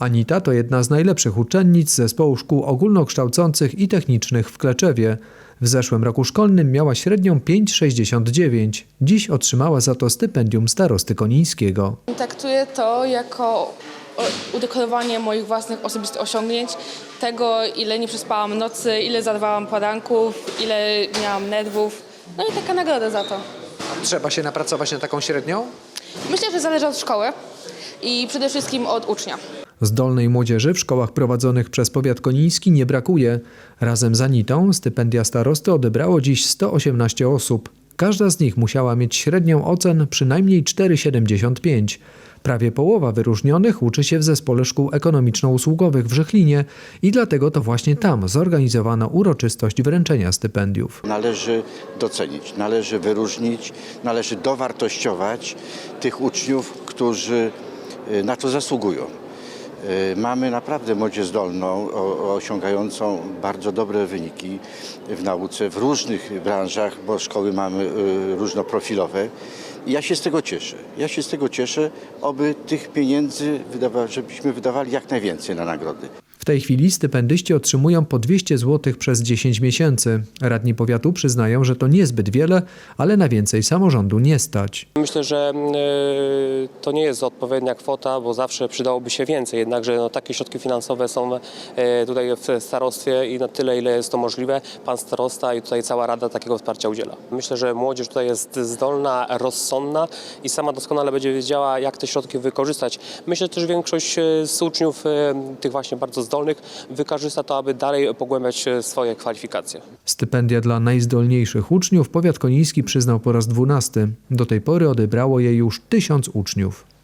Anita to jedna z najlepszych uczennic zespołu szkół ogólnokształcących i technicznych w Kleczewie. W zeszłym roku szkolnym miała średnią 5,69. Dziś otrzymała za to stypendium starosty konińskiego. Traktuję to jako udekorowanie moich własnych osobistych osiągnięć, tego ile nie przespałam nocy, ile zadawałam poranków, ile miałam nerwów. No i taka nagroda za to. Trzeba się napracować na taką średnią? Myślę, że zależy od szkoły i przede wszystkim od ucznia. Zdolnej młodzieży w szkołach prowadzonych przez powiat koniński nie brakuje. Razem z Anitą stypendia starosty odebrało dziś 118 osób. Każda z nich musiała mieć średnią ocen przynajmniej 4,75. Prawie połowa wyróżnionych uczy się w Zespole Szkół Ekonomiczno-Usługowych w Żychlinie i dlatego to właśnie tam zorganizowano uroczystość wręczenia stypendiów. Należy docenić, należy wyróżnić, należy dowartościować tych uczniów, którzy y, na to zasługują. Y, Mamy naprawdę młodzież zdolną, osiągającą bardzo dobre wyniki w nauce w różnych branżach, bo szkoły mamy y, różnoprofilowe. I ja się z tego cieszę. Ja się z tego cieszę, oby tych pieniędzy, żebyśmy wydawali jak najwięcej na nagrody. W tej chwili stypendyści otrzymują po 200 zł przez 10 miesięcy. Radni powiatu przyznają, że to niezbyt wiele, ale na więcej samorządu nie stać. Myślę, że e, to nie jest odpowiednia kwota, bo zawsze przydałoby się więcej. Jednakże no, takie środki finansowe są e, tutaj w starostwie i na tyle, ile jest to możliwe, pan starosta i tutaj cała rada takiego wsparcia udziela. Myślę, że młodzież tutaj jest zdolna, rozsądna i sama doskonale będzie wiedziała, jak te środki wykorzystać. Myślę też, że większość e, z uczniów, tych właśnie bardzo zdolnych, wykorzysta to, aby dalej pogłębiać e, swoje kwalifikacje. Stypendia dla najzdolniejszych uczniów powiat koniński przyznał po raz dwunasty. Do tej pory odebrało je już tysiąc uczniów.